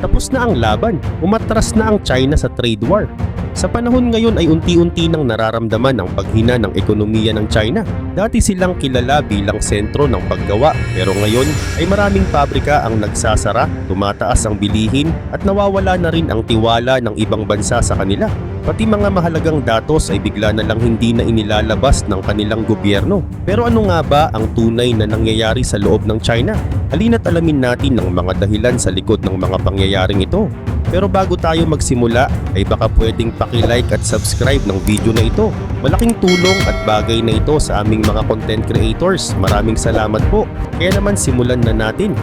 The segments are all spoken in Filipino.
Tapos na ang laban, umatras na ang China sa trade war. Sa panahon ngayon ay unti-unti nang nararamdaman ang paghina ng ekonomiya ng China. Dati silang kilala bilang sentro ng paggawa pero ngayon ay maraming pabrika ang nagsasara, tumataas ang bilihin at nawawala na rin ang tiwala ng ibang bansa sa kanila. Pati mga mahalagang datos ay bigla na lang hindi na inilalabas ng kanilang gobyerno. Pero ano nga ba ang tunay na nangyayari sa loob ng China? Halina't alamin natin ang mga dahilan sa likod ng mga pangyayaring ito. Pero bago tayo magsimula ay baka pwedeng paki-like at subscribe ng video na ito. Malaking tulong at bagay na ito sa aming mga content creators. Maraming salamat po. Kaya naman simulan na natin.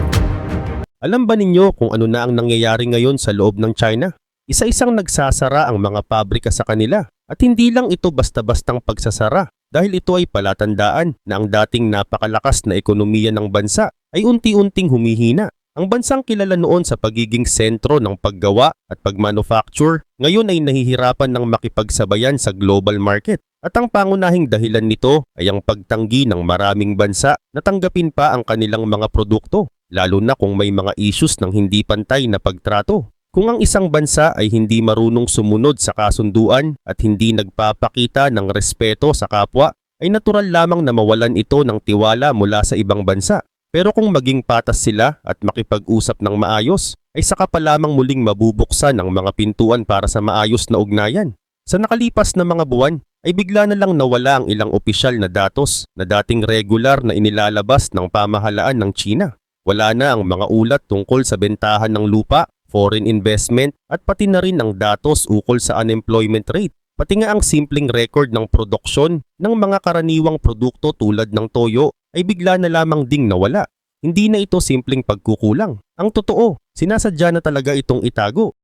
Alam ba ninyo kung ano na ang nangyayari ngayon sa loob ng China? Isa-isang nagsasara ang mga pabrika sa kanila at hindi lang ito basta-bastang pagsasara dahil ito ay palatandaan na ang dating napakalakas na ekonomiya ng bansa ay unti-unting humihina. Ang bansang kilala noon sa pagiging sentro ng paggawa at pagmanufacture ngayon ay nahihirapan ng makipagsabayan sa global market. At ang pangunahing dahilan nito ay ang pagtanggi ng maraming bansa na tanggapin pa ang kanilang mga produkto, lalo na kung may mga issues ng hindi pantay na pagtrato. Kung ang isang bansa ay hindi marunong sumunod sa kasunduan at hindi nagpapakita ng respeto sa kapwa, ay natural lamang na mawalan ito ng tiwala mula sa ibang bansa. Pero kung maging patas sila at makipag-usap ng maayos, ay saka pa lamang muling mabubuksan ang mga pintuan para sa maayos na ugnayan. Sa nakalipas na mga buwan, ay bigla na lang nawala ang ilang opisyal na datos na dating regular na inilalabas ng pamahalaan ng China. Wala na ang mga ulat tungkol sa bentahan ng lupa, foreign investment at pati na rin ang datos ukol sa unemployment rate. Pati nga ang simpleng record ng produksyon ng mga karaniwang produkto tulad ng toyo ay bigla na lamang ding nawala. Hindi na ito simpleng pagkukulang. Ang totoo, sinasadya na talaga itong itago.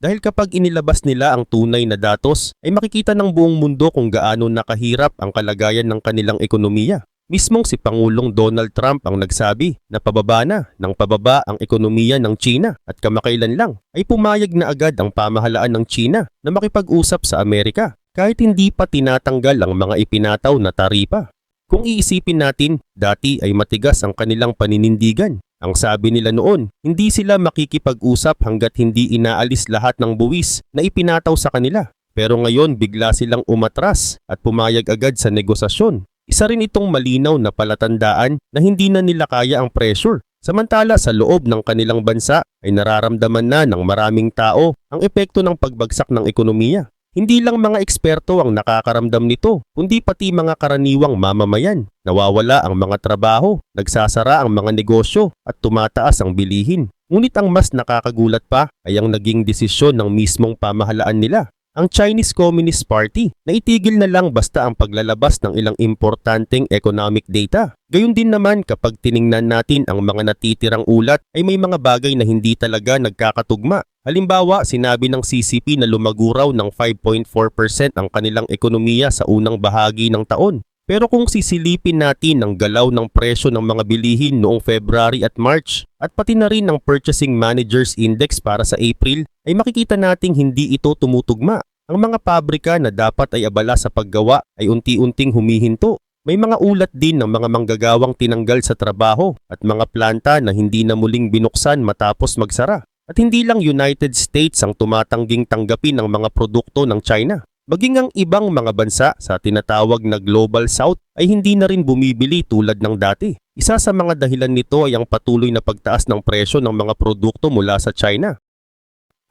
Dahil kapag inilabas nila ang tunay na datos, ay makikita ng buong mundo kung gaano nakahirap ang kalagayan ng kanilang ekonomiya. Mismong si Pangulong Donald Trump ang nagsabi na pababa na ng pababa ang ekonomiya ng China at kamakailan lang ay pumayag na agad ang pamahalaan ng China na makipag-usap sa Amerika kahit hindi pa tinatanggal ang mga ipinataw na taripa. Kung iisipin natin, dati ay matigas ang kanilang paninindigan. Ang sabi nila noon, hindi sila makikipag-usap hanggat hindi inaalis lahat ng buwis na ipinataw sa kanila. Pero ngayon bigla silang umatras at pumayag agad sa negosasyon. Isa rin itong malinaw na palatandaan na hindi na nila kaya ang pressure. Samantala sa loob ng kanilang bansa ay nararamdaman na ng maraming tao ang epekto ng pagbagsak ng ekonomiya. Hindi lang mga eksperto ang nakakaramdam nito, kundi pati mga karaniwang mamamayan. Nawawala ang mga trabaho, nagsasara ang mga negosyo at tumataas ang bilihin. Ngunit ang mas nakakagulat pa ay ang naging desisyon ng mismong pamahalaan nila ang Chinese Communist Party na itigil na lang basta ang paglalabas ng ilang importanteng economic data. Gayun din naman kapag tiningnan natin ang mga natitirang ulat ay may mga bagay na hindi talaga nagkakatugma. Halimbawa, sinabi ng CCP na lumaguraw ng 5.4% ang kanilang ekonomiya sa unang bahagi ng taon. Pero kung sisilipin natin ang galaw ng presyo ng mga bilihin noong February at March at pati na rin ang Purchasing Managers Index para sa April ay makikita nating hindi ito tumutugma. Ang mga pabrika na dapat ay abala sa paggawa ay unti-unting humihinto. May mga ulat din ng mga manggagawang tinanggal sa trabaho at mga planta na hindi na muling binuksan matapos magsara. At hindi lang United States ang tumatangging tanggapin ang mga produkto ng China. Maging ang ibang mga bansa sa tinatawag na Global South ay hindi na rin bumibili tulad ng dati. Isa sa mga dahilan nito ay ang patuloy na pagtaas ng presyo ng mga produkto mula sa China.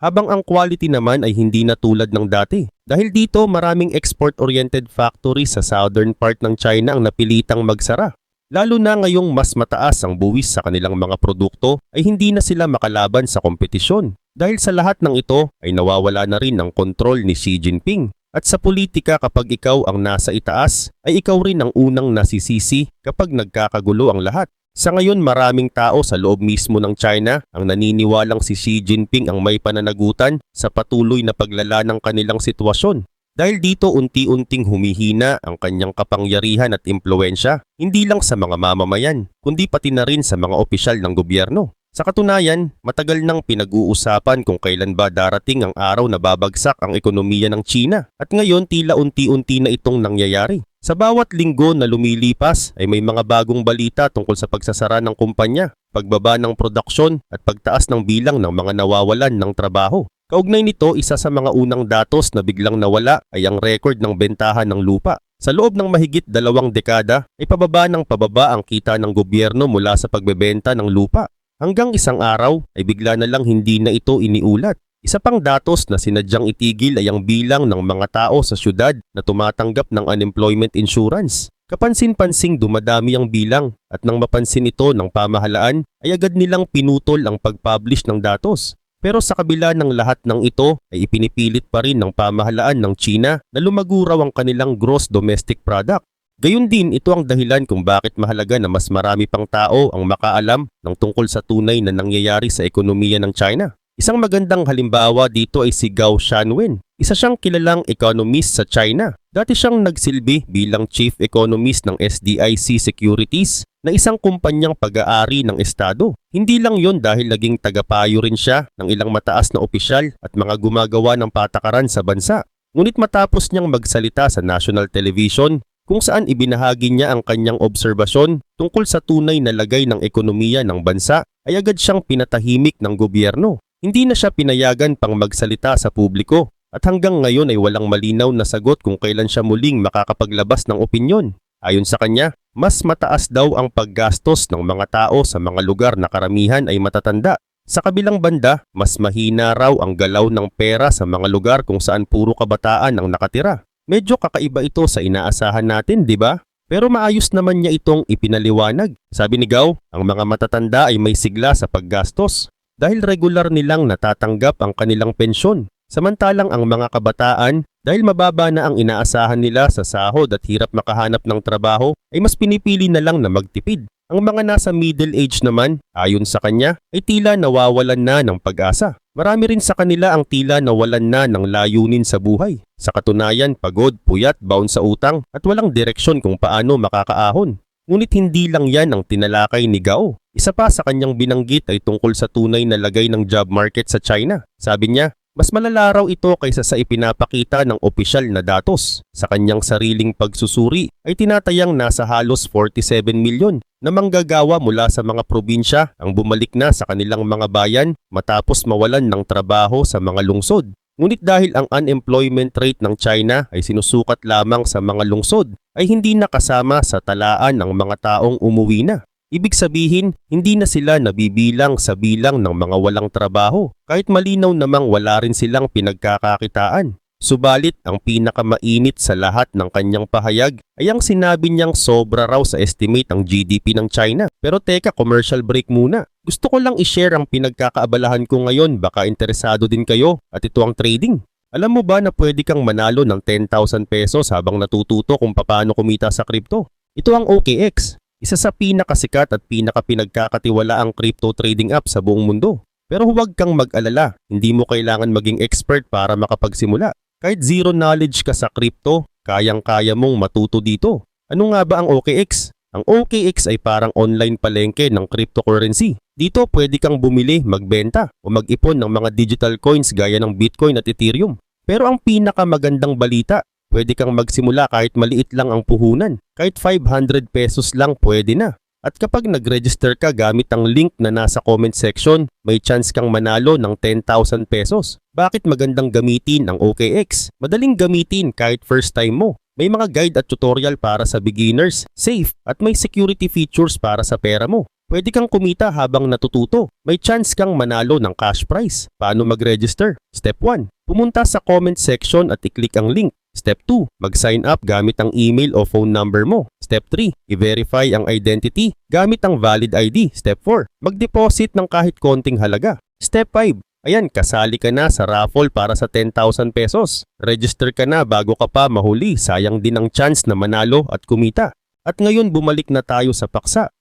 Habang ang quality naman ay hindi na tulad ng dati. Dahil dito maraming export-oriented factories sa southern part ng China ang napilitang magsara. Lalo na ngayong mas mataas ang buwis sa kanilang mga produkto ay hindi na sila makalaban sa kompetisyon. Dahil sa lahat ng ito ay nawawala na rin ang kontrol ni Xi Jinping. At sa politika kapag ikaw ang nasa itaas, ay ikaw rin ang unang nasisisi kapag nagkakagulo ang lahat. Sa ngayon maraming tao sa loob mismo ng China ang naniniwalang si Xi Jinping ang may pananagutan sa patuloy na paglala ng kanilang sitwasyon. Dahil dito unti-unting humihina ang kanyang kapangyarihan at impluensya, hindi lang sa mga mamamayan, kundi pati na rin sa mga opisyal ng gobyerno. Sa katunayan, matagal nang pinag-uusapan kung kailan ba darating ang araw na babagsak ang ekonomiya ng China at ngayon tila unti-unti na itong nangyayari. Sa bawat linggo na lumilipas ay may mga bagong balita tungkol sa pagsasara ng kumpanya pagbaba ng produksyon at pagtaas ng bilang ng mga nawawalan ng trabaho. Kaugnay nito, isa sa mga unang datos na biglang nawala ay ang record ng bentahan ng lupa. Sa loob ng mahigit dalawang dekada ay pababa ng pababa ang kita ng gobyerno mula sa pagbebenta ng lupa. Hanggang isang araw ay bigla na lang hindi na ito iniulat. Isa pang datos na sinadyang itigil ay ang bilang ng mga tao sa syudad na tumatanggap ng unemployment insurance. Kapansin-pansing dumadami ang bilang at nang mapansin ito ng pamahalaan ay agad nilang pinutol ang pag-publish ng datos. Pero sa kabila ng lahat ng ito ay ipinipilit pa rin ng pamahalaan ng China na lumago raw ang kanilang gross domestic product. Gayun din ito ang dahilan kung bakit mahalaga na mas marami pang tao ang makaalam ng tungkol sa tunay na nangyayari sa ekonomiya ng China. Isang magandang halimbawa dito ay si Gao Shanwen. Isa siyang kilalang economist sa China. Dati siyang nagsilbi bilang chief economist ng SDIC Securities na isang kumpanyang pag-aari ng Estado. Hindi lang yon dahil naging tagapayo rin siya ng ilang mataas na opisyal at mga gumagawa ng patakaran sa bansa. Ngunit matapos niyang magsalita sa national television kung saan ibinahagi niya ang kanyang obserbasyon tungkol sa tunay na lagay ng ekonomiya ng bansa ay agad siyang pinatahimik ng gobyerno. Hindi na siya pinayagan pang magsalita sa publiko at hanggang ngayon ay walang malinaw na sagot kung kailan siya muling makakapaglabas ng opinyon. Ayon sa kanya, mas mataas daw ang paggastos ng mga tao sa mga lugar na karamihan ay matatanda. Sa kabilang banda, mas mahina raw ang galaw ng pera sa mga lugar kung saan puro kabataan ang nakatira. Medyo kakaiba ito sa inaasahan natin, di ba? Pero maayos naman niya itong ipinaliwanag. Sabi ni Gao, ang mga matatanda ay may sigla sa paggastos dahil regular nilang natatanggap ang kanilang pensyon. Samantalang ang mga kabataan, dahil mababa na ang inaasahan nila sa sahod at hirap makahanap ng trabaho, ay mas pinipili na lang na magtipid. Ang mga nasa middle age naman, ayon sa kanya, ay tila nawawalan na ng pag-asa. Marami rin sa kanila ang tila nawalan na ng layunin sa buhay. Sa katunayan, pagod, puyat, bound sa utang at walang direksyon kung paano makakaahon. Ngunit hindi lang yan ang tinalakay ni Gao. Isa pa sa kanyang binanggit ay tungkol sa tunay na lagay ng job market sa China. Sabi niya, mas malala ito kaysa sa ipinapakita ng opisyal na datos. Sa kanyang sariling pagsusuri ay tinatayang nasa halos 47 milyon na manggagawa mula sa mga probinsya ang bumalik na sa kanilang mga bayan matapos mawalan ng trabaho sa mga lungsod. Ngunit dahil ang unemployment rate ng China ay sinusukat lamang sa mga lungsod, ay hindi nakasama sa talaan ng mga taong umuwi na. Ibig sabihin, hindi na sila nabibilang sa bilang ng mga walang trabaho, kahit malinaw namang wala rin silang pinagkakakitaan. Subalit, ang pinakamainit sa lahat ng kanyang pahayag ay ang sinabi niyang sobra raw sa estimate ang GDP ng China. Pero teka, commercial break muna. Gusto ko lang i-share ang pinagkakaabalahan ko ngayon, baka interesado din kayo at ito ang trading. Alam mo ba na pwede kang manalo ng 10,000 pesos habang natututo kung paano kumita sa crypto? Ito ang OKX, isa sa pinakasikat at pinakapinagkakatiwala ang crypto trading app sa buong mundo. Pero huwag kang mag-alala, hindi mo kailangan maging expert para makapagsimula. Kahit zero knowledge ka sa crypto, kayang-kaya mong matuto dito. Ano nga ba ang OKX? Ang OKX ay parang online palengke ng cryptocurrency. Dito pwede kang bumili, magbenta o mag-ipon ng mga digital coins gaya ng Bitcoin at Ethereum. Pero ang pinakamagandang balita, pwede kang magsimula kahit maliit lang ang puhunan. Kahit 500 pesos lang pwede na. At kapag nag-register ka gamit ang link na nasa comment section, may chance kang manalo ng 10,000 pesos. Bakit magandang gamitin ang OKX? Madaling gamitin kahit first time mo. May mga guide at tutorial para sa beginners, safe, at may security features para sa pera mo. Pwede kang kumita habang natututo. May chance kang manalo ng cash prize. Paano mag-register? Step 1. Pumunta sa comment section at i-click ang link. Step 2, mag-sign up gamit ang email o phone number mo. Step 3, i-verify ang identity gamit ang valid ID. Step 4, mag-deposit ng kahit konting halaga. Step 5, ayan, kasali ka na sa raffle para sa 10,000 pesos. Register ka na bago ka pa mahuli, sayang din ang chance na manalo at kumita. At ngayon bumalik na tayo sa paksa.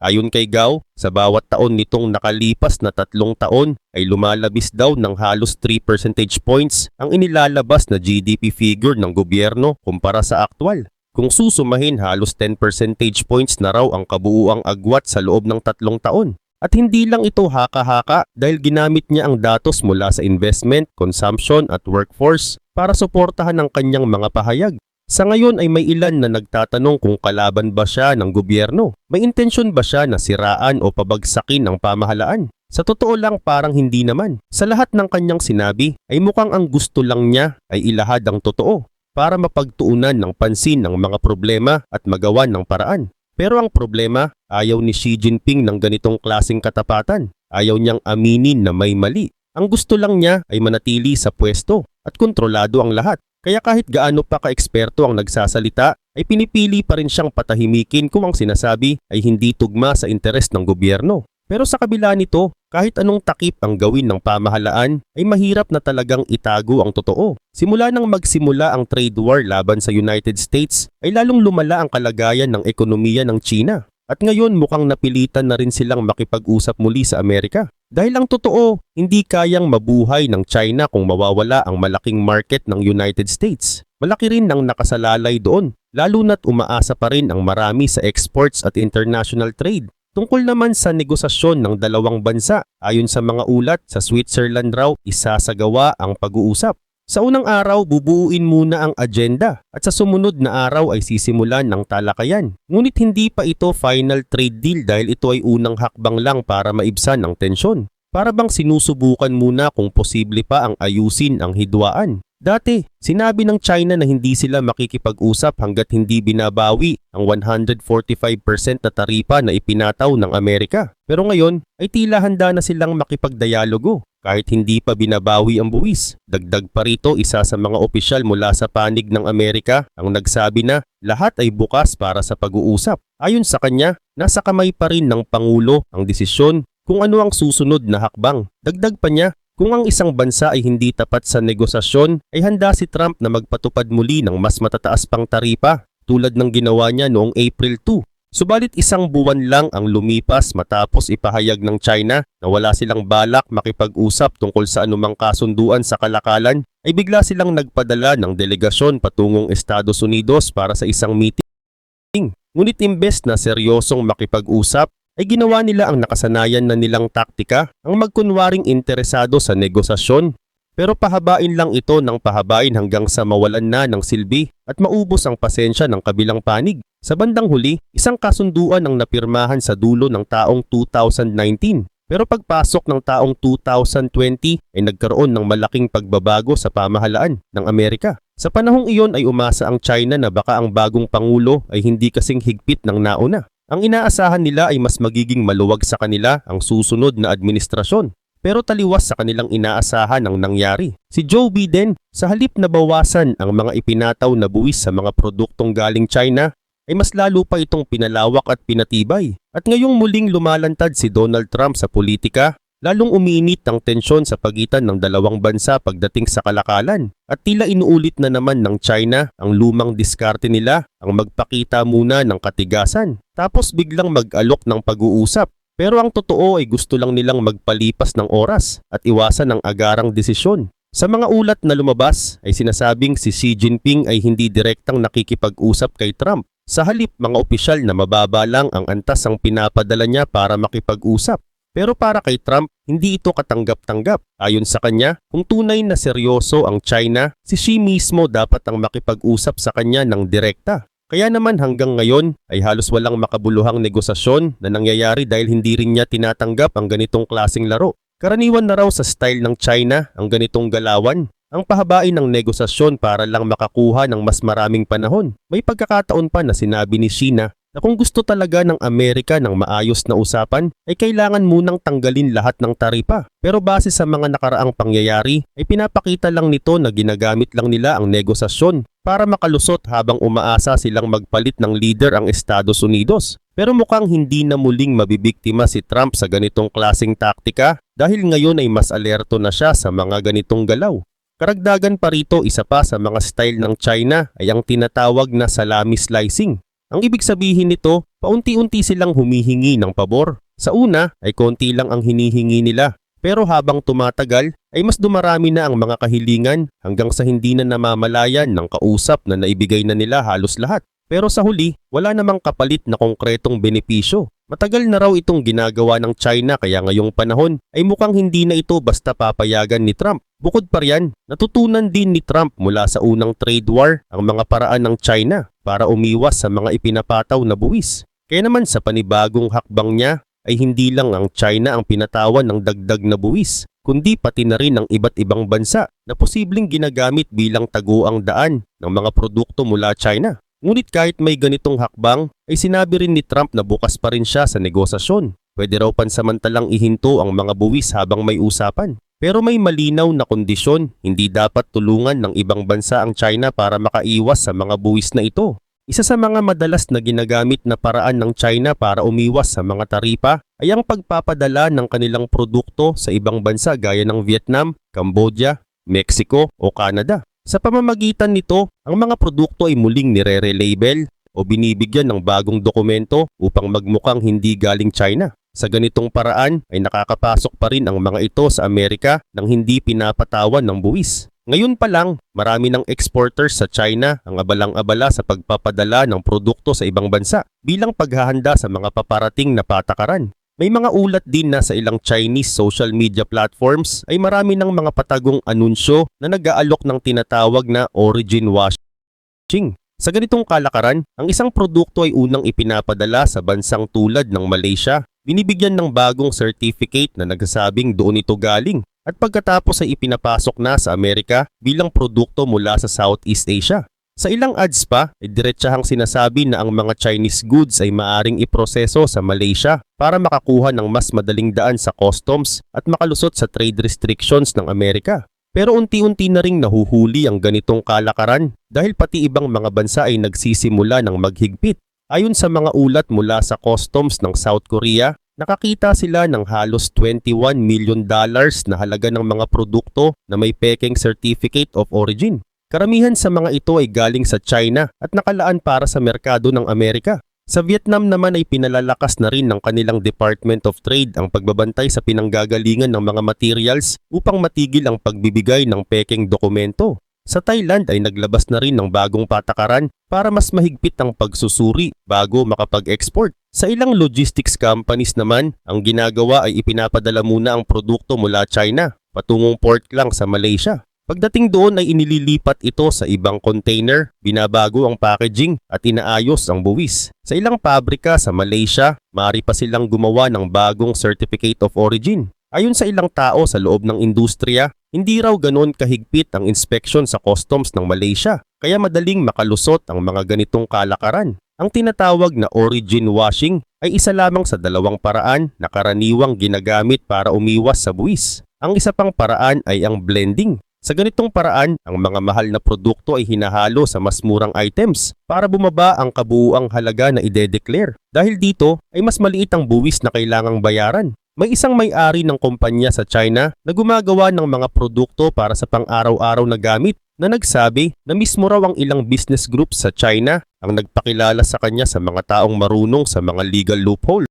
Ayon kay Gao, sa bawat taon nitong nakalipas na tatlong taon ay lumalabis daw ng halos 3 percentage points ang inilalabas na GDP figure ng gobyerno kumpara sa aktwal. Kung susumahin halos 10 percentage points na raw ang kabuuang agwat sa loob ng tatlong taon. At hindi lang ito haka-haka dahil ginamit niya ang datos mula sa investment, consumption at workforce para suportahan ang kanyang mga pahayag. Sa ngayon ay may ilan na nagtatanong kung kalaban ba siya ng gobyerno. May intensyon ba siya na siraan o pabagsakin ang pamahalaan? Sa totoo lang parang hindi naman. Sa lahat ng kanyang sinabi ay mukhang ang gusto lang niya ay ilahad ang totoo para mapagtuunan ng pansin ng mga problema at magawan ng paraan. Pero ang problema, ayaw ni Xi Jinping ng ganitong klasing katapatan. Ayaw niyang aminin na may mali. Ang gusto lang niya ay manatili sa pwesto at kontrolado ang lahat. Kaya kahit gaano pa ka-eksperto ang nagsasalita, ay pinipili pa rin siyang patahimikin kung ang sinasabi ay hindi tugma sa interes ng gobyerno. Pero sa kabila nito, kahit anong takip ang gawin ng pamahalaan, ay mahirap na talagang itago ang totoo. Simula nang magsimula ang trade war laban sa United States, ay lalong lumala ang kalagayan ng ekonomiya ng China. At ngayon mukhang napilitan na rin silang makipag-usap muli sa Amerika. Dahil ang totoo, hindi kayang mabuhay ng China kung mawawala ang malaking market ng United States. Malaki rin ang nakasalalay doon, lalo na't umaasa pa rin ang marami sa exports at international trade. Tungkol naman sa negosasyon ng dalawang bansa, ayon sa mga ulat sa Switzerland raw isasagawa ang pag-uusap. Sa unang araw, bubuuin muna ang agenda at sa sumunod na araw ay sisimulan ng talakayan. Ngunit hindi pa ito final trade deal dahil ito ay unang hakbang lang para maibsan ang tensyon. Para bang sinusubukan muna kung posible pa ang ayusin ang hidwaan. Dati, sinabi ng China na hindi sila makikipag-usap hanggat hindi binabawi ang 145% na taripa na ipinataw ng Amerika. Pero ngayon ay tila handa na silang makipagdialogo kahit hindi pa binabawi ang buwis. Dagdag pa rito isa sa mga opisyal mula sa panig ng Amerika ang nagsabi na lahat ay bukas para sa pag-uusap. Ayon sa kanya, nasa kamay pa rin ng Pangulo ang desisyon kung ano ang susunod na hakbang. Dagdag pa niya, kung ang isang bansa ay hindi tapat sa negosasyon, ay handa si Trump na magpatupad muli ng mas matataas pang taripa tulad ng ginawa niya noong April 2. Subalit isang buwan lang ang lumipas matapos ipahayag ng China na wala silang balak makipag-usap tungkol sa anumang kasunduan sa kalakalan ay bigla silang nagpadala ng delegasyon patungong Estados Unidos para sa isang meeting. Ngunit imbes na seryosong makipag-usap ay ginawa nila ang nakasanayan na nilang taktika ang magkunwaring interesado sa negosasyon pero pahabain lang ito ng pahabain hanggang sa mawalan na ng silbi at maubos ang pasensya ng kabilang panig. Sa bandang huli, isang kasunduan ang napirmahan sa dulo ng taong 2019. Pero pagpasok ng taong 2020 ay nagkaroon ng malaking pagbabago sa pamahalaan ng Amerika. Sa panahong iyon ay umasa ang China na baka ang bagong pangulo ay hindi kasing higpit ng nauna. Ang inaasahan nila ay mas magiging maluwag sa kanila ang susunod na administrasyon pero taliwas sa kanilang inaasahan ang nangyari. Si Joe Biden, sa halip na bawasan ang mga ipinataw na buwis sa mga produktong galing China, ay mas lalo pa itong pinalawak at pinatibay. At ngayong muling lumalantad si Donald Trump sa politika, lalong umiinit ang tensyon sa pagitan ng dalawang bansa pagdating sa kalakalan. At tila inuulit na naman ng China ang lumang diskarte nila ang magpakita muna ng katigasan, tapos biglang mag-alok ng pag-uusap pero ang totoo ay gusto lang nilang magpalipas ng oras at iwasan ang agarang desisyon. Sa mga ulat na lumabas ay sinasabing si Xi Jinping ay hindi direktang nakikipag-usap kay Trump. Sa halip mga opisyal na mababa lang ang antas ang pinapadala niya para makipag-usap. Pero para kay Trump, hindi ito katanggap-tanggap. Ayon sa kanya, kung tunay na seryoso ang China, si Xi mismo dapat ang makipag-usap sa kanya ng direkta. Kaya naman hanggang ngayon ay halos walang makabuluhang negosasyon na nangyayari dahil hindi rin niya tinatanggap ang ganitong klasing laro. Karaniwan na raw sa style ng China ang ganitong galawan. Ang pahabain ng negosasyon para lang makakuha ng mas maraming panahon. May pagkakataon pa na sinabi ni China na kung gusto talaga ng Amerika ng maayos na usapan ay kailangan munang tanggalin lahat ng taripa. Pero base sa mga nakaraang pangyayari ay pinapakita lang nito na ginagamit lang nila ang negosasyon para makalusot habang umaasa silang magpalit ng leader ang Estados Unidos. Pero mukhang hindi na muling mabibiktima si Trump sa ganitong klasing taktika dahil ngayon ay mas alerto na siya sa mga ganitong galaw. Karagdagan pa rito isa pa sa mga style ng China ay ang tinatawag na salami slicing ang ibig sabihin nito, paunti-unti silang humihingi ng pabor. Sa una ay konti lang ang hinihingi nila. Pero habang tumatagal ay mas dumarami na ang mga kahilingan hanggang sa hindi na namamalayan ng kausap na naibigay na nila halos lahat. Pero sa huli, wala namang kapalit na konkretong benepisyo. Matagal na raw itong ginagawa ng China kaya ngayong panahon ay mukhang hindi na ito basta papayagan ni Trump. Bukod pa riyan, natutunan din ni Trump mula sa unang trade war ang mga paraan ng China para umiwas sa mga ipinapataw na buwis. Kaya naman sa panibagong hakbang niya ay hindi lang ang China ang pinatawan ng dagdag na buwis, kundi pati na rin ang iba't ibang bansa na posibleng ginagamit bilang taguang daan ng mga produkto mula China. Ngunit kahit may ganitong hakbang, ay sinabi rin ni Trump na bukas pa rin siya sa negosasyon. Pwede raw pansamantalang ihinto ang mga buwis habang may usapan. Pero may malinaw na kondisyon, hindi dapat tulungan ng ibang bansa ang China para makaiwas sa mga buwis na ito. Isa sa mga madalas na ginagamit na paraan ng China para umiwas sa mga taripa ay ang pagpapadala ng kanilang produkto sa ibang bansa gaya ng Vietnam, Cambodia, Mexico o Canada. Sa pamamagitan nito, ang mga produkto ay muling nire-relabel o binibigyan ng bagong dokumento upang magmukhang hindi galing China. Sa ganitong paraan ay nakakapasok pa rin ang mga ito sa Amerika nang hindi pinapatawan ng buwis. Ngayon pa lang, marami ng exporters sa China ang abalang-abala sa pagpapadala ng produkto sa ibang bansa bilang paghahanda sa mga paparating na patakaran. May mga ulat din na sa ilang Chinese social media platforms ay marami ng mga patagong anunsyo na nag-aalok ng tinatawag na origin washing. Sa ganitong kalakaran, ang isang produkto ay unang ipinapadala sa bansang tulad ng Malaysia. Binibigyan ng bagong certificate na nagsasabing doon ito galing at pagkatapos ay ipinapasok na sa Amerika bilang produkto mula sa Southeast Asia. Sa ilang ads pa, ay diretsahang sinasabi na ang mga Chinese goods ay maaring iproseso sa Malaysia para makakuha ng mas madaling daan sa customs at makalusot sa trade restrictions ng Amerika. Pero unti-unti na ring nahuhuli ang ganitong kalakaran dahil pati ibang mga bansa ay nagsisimula ng maghigpit. Ayon sa mga ulat mula sa customs ng South Korea, nakakita sila ng halos 21 million dollars na halaga ng mga produkto na may peking certificate of origin. Karamihan sa mga ito ay galing sa China at nakalaan para sa merkado ng Amerika. Sa Vietnam naman ay pinalalakas na rin ng kanilang Department of Trade ang pagbabantay sa pinanggagalingan ng mga materials upang matigil ang pagbibigay ng peking dokumento. Sa Thailand ay naglabas na rin ng bagong patakaran para mas mahigpit ang pagsusuri bago makapag-export. Sa ilang logistics companies naman, ang ginagawa ay ipinapadala muna ang produkto mula China patungong port lang sa Malaysia. Pagdating doon ay inililipat ito sa ibang container, binabago ang packaging at inaayos ang buwis. Sa ilang pabrika sa Malaysia, maaari pa silang gumawa ng bagong Certificate of Origin. Ayon sa ilang tao sa loob ng industriya, hindi raw ganoon kahigpit ang inspection sa customs ng Malaysia, kaya madaling makalusot ang mga ganitong kalakaran. Ang tinatawag na origin washing ay isa lamang sa dalawang paraan na karaniwang ginagamit para umiwas sa buwis. Ang isa pang paraan ay ang blending sa ganitong paraan, ang mga mahal na produkto ay hinahalo sa mas murang items para bumaba ang kabuuang halaga na ide-declare. Dahil dito ay mas maliit ang buwis na kailangang bayaran. May isang may-ari ng kumpanya sa China na gumagawa ng mga produkto para sa pang-araw-araw na gamit na nagsabi na mismo raw ang ilang business groups sa China ang nagpakilala sa kanya sa mga taong marunong sa mga legal loopholes.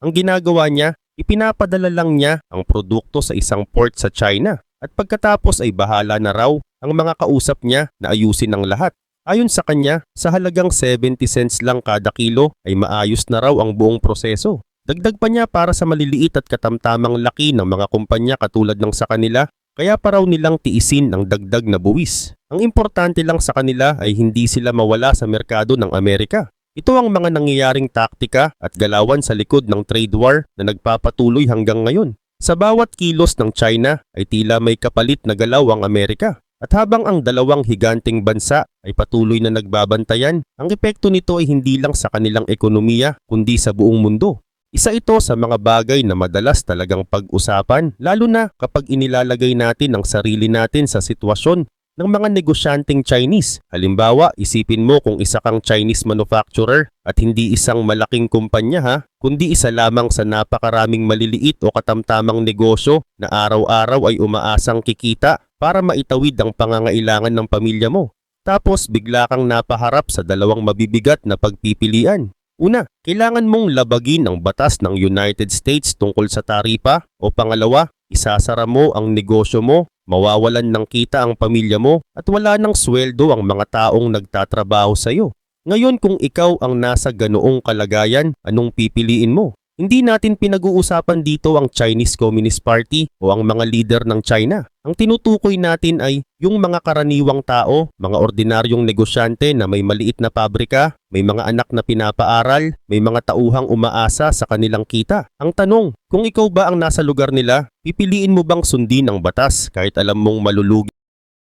Ang ginagawa niya, ipinapadala lang niya ang produkto sa isang port sa China at pagkatapos ay bahala na raw ang mga kausap niya na ayusin ang lahat. Ayon sa kanya, sa halagang 70 cents lang kada kilo ay maayos na raw ang buong proseso. Dagdag pa niya para sa maliliit at katamtamang laki ng mga kumpanya katulad ng sa kanila, kaya pa raw nilang tiisin ang dagdag na buwis. Ang importante lang sa kanila ay hindi sila mawala sa merkado ng Amerika. Ito ang mga nangyayaring taktika at galawan sa likod ng trade war na nagpapatuloy hanggang ngayon. Sa bawat kilos ng China ay tila may kapalit na galaw ang Amerika. At habang ang dalawang higanting bansa ay patuloy na nagbabantayan, ang epekto nito ay hindi lang sa kanilang ekonomiya kundi sa buong mundo. Isa ito sa mga bagay na madalas talagang pag-usapan lalo na kapag inilalagay natin ang sarili natin sa sitwasyon ng mga negosyanteng Chinese. Halimbawa, isipin mo kung isa kang Chinese manufacturer at hindi isang malaking kumpanya ha, kundi isa lamang sa napakaraming maliliit o katamtamang negosyo na araw-araw ay umaasang kikita para maitawid ang pangangailangan ng pamilya mo. Tapos bigla kang napaharap sa dalawang mabibigat na pagpipilian. Una, kailangan mong labagin ang batas ng United States tungkol sa taripa o pangalawa, isasara mo ang negosyo mo, mawawalan ng kita ang pamilya mo at wala ng sweldo ang mga taong nagtatrabaho sa iyo. Ngayon kung ikaw ang nasa ganoong kalagayan, anong pipiliin mo? Hindi natin pinag-uusapan dito ang Chinese Communist Party o ang mga leader ng China. Ang tinutukoy natin ay yung mga karaniwang tao, mga ordinaryong negosyante na may maliit na pabrika, may mga anak na pinapaaral, may mga tauhang umaasa sa kanilang kita. Ang tanong, kung ikaw ba ang nasa lugar nila, pipiliin mo bang sundin ang batas kahit alam mong malulugi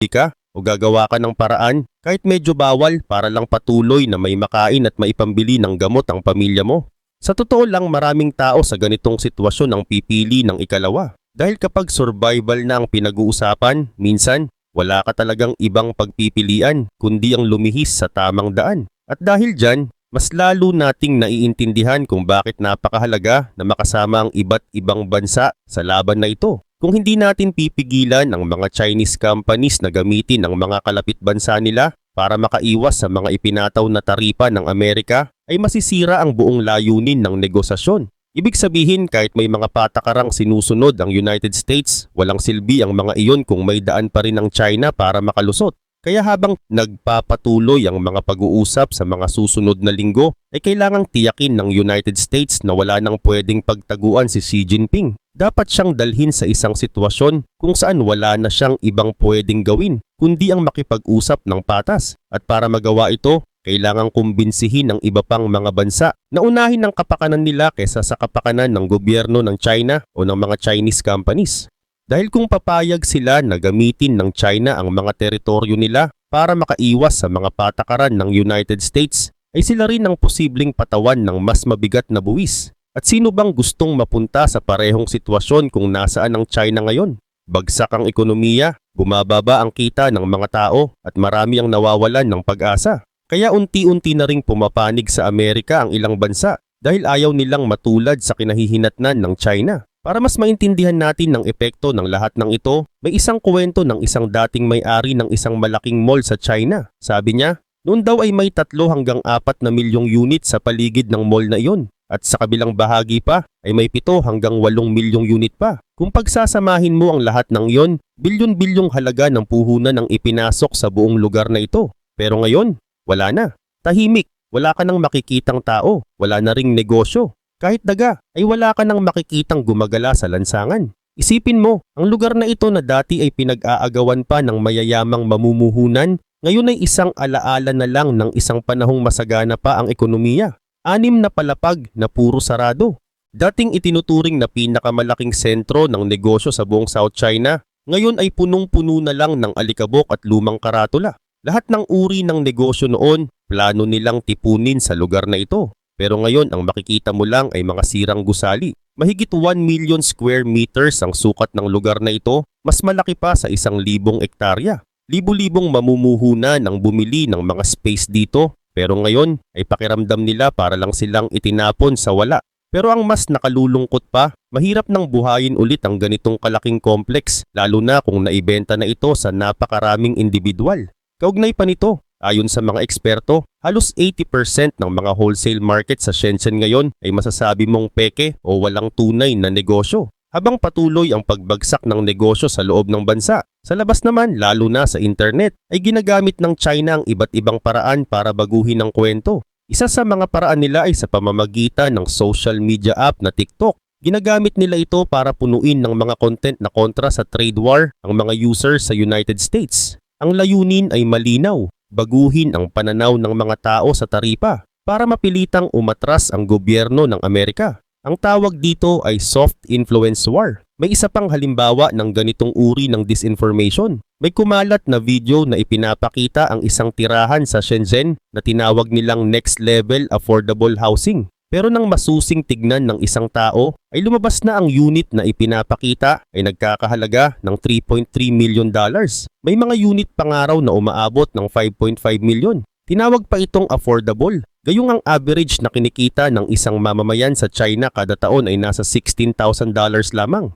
ka o gagawa ka ng paraan kahit medyo bawal para lang patuloy na may makain at maipambili ng gamot ang pamilya mo? Sa totoo lang maraming tao sa ganitong sitwasyon ang pipili ng ikalawa. Dahil kapag survival na ang pinag-uusapan, minsan wala ka talagang ibang pagpipilian kundi ang lumihis sa tamang daan. At dahil dyan, mas lalo nating naiintindihan kung bakit napakahalaga na makasama ang iba't ibang bansa sa laban na ito. Kung hindi natin pipigilan ang mga Chinese companies na gamitin ang mga kalapit bansa nila para makaiwas sa mga ipinataw na taripa ng Amerika, ay masisira ang buong layunin ng negosasyon. Ibig sabihin kahit may mga patakarang sinusunod ang United States, walang silbi ang mga iyon kung may daan pa rin ang China para makalusot. Kaya habang nagpapatuloy ang mga pag-uusap sa mga susunod na linggo, ay kailangang tiyakin ng United States na wala nang pwedeng pagtaguan si Xi Jinping. Dapat siyang dalhin sa isang sitwasyon kung saan wala na siyang ibang pwedeng gawin, kundi ang makipag-usap ng patas. At para magawa ito, kailangang kumbinsihin ng iba pang mga bansa na unahin ang kapakanan nila kaysa sa kapakanan ng gobyerno ng China o ng mga Chinese companies. Dahil kung papayag sila na gamitin ng China ang mga teritoryo nila para makaiwas sa mga patakaran ng United States, ay sila rin ang posibleng patawan ng mas mabigat na buwis. At sino bang gustong mapunta sa parehong sitwasyon kung nasaan ang China ngayon? Bagsak ang ekonomiya, bumababa ang kita ng mga tao at marami ang nawawalan ng pag-asa. Kaya unti-unti na ring pumapanig sa Amerika ang ilang bansa dahil ayaw nilang matulad sa kinahihinatnan ng China. Para mas maintindihan natin ng epekto ng lahat ng ito, may isang kwento ng isang dating may-ari ng isang malaking mall sa China. Sabi niya, noon daw ay may tatlo hanggang apat na milyong unit sa paligid ng mall na iyon. At sa kabilang bahagi pa ay may pito hanggang walong milyong unit pa. Kung pagsasamahin mo ang lahat ng iyon, bilyon-bilyong halaga ng puhunan ang ipinasok sa buong lugar na ito. Pero ngayon, wala na. Tahimik, wala ka nang makikitang tao, wala na ring negosyo. Kahit daga, ay wala ka nang makikitang gumagala sa lansangan. Isipin mo, ang lugar na ito na dati ay pinag-aagawan pa ng mayayamang mamumuhunan, ngayon ay isang alaala na lang ng isang panahong masagana pa ang ekonomiya. Anim na palapag na puro sarado. Dating itinuturing na pinakamalaking sentro ng negosyo sa buong South China, ngayon ay punong-puno na lang ng alikabok at lumang karatula. Lahat ng uri ng negosyo noon, plano nilang tipunin sa lugar na ito. Pero ngayon ang makikita mo lang ay mga sirang gusali. Mahigit 1 million square meters ang sukat ng lugar na ito, mas malaki pa sa isang libong ektarya. Libo-libong mamumuhunan ang bumili ng mga space dito, pero ngayon ay pakiramdam nila para lang silang itinapon sa wala. Pero ang mas nakalulungkot pa, mahirap nang buhayin ulit ang ganitong kalaking complex, lalo na kung naibenta na ito sa napakaraming individual. Kaugnay pa nito, Ayon sa mga eksperto, halos 80% ng mga wholesale market sa Shenzhen ngayon ay masasabi mong peke o walang tunay na negosyo. Habang patuloy ang pagbagsak ng negosyo sa loob ng bansa, sa labas naman lalo na sa internet ay ginagamit ng China ang iba't ibang paraan para baguhin ang kwento. Isa sa mga paraan nila ay sa pamamagitan ng social media app na TikTok. Ginagamit nila ito para punuin ng mga content na kontra sa trade war ang mga users sa United States. Ang layunin ay malinaw, baguhin ang pananaw ng mga tao sa taripa para mapilitang umatras ang gobyerno ng Amerika. Ang tawag dito ay soft influence war. May isa pang halimbawa ng ganitong uri ng disinformation. May kumalat na video na ipinapakita ang isang tirahan sa Shenzhen na tinawag nilang next level affordable housing. Pero nang masusing tignan ng isang tao, ay lumabas na ang unit na ipinapakita ay nagkakahalaga ng 3.3 million dollars. May mga unit pangaraw na umaabot ng 5.5 million. Tinawag pa itong affordable. Gayong ang average na kinikita ng isang mamamayan sa China kada taon ay nasa $16,000 dollars lamang.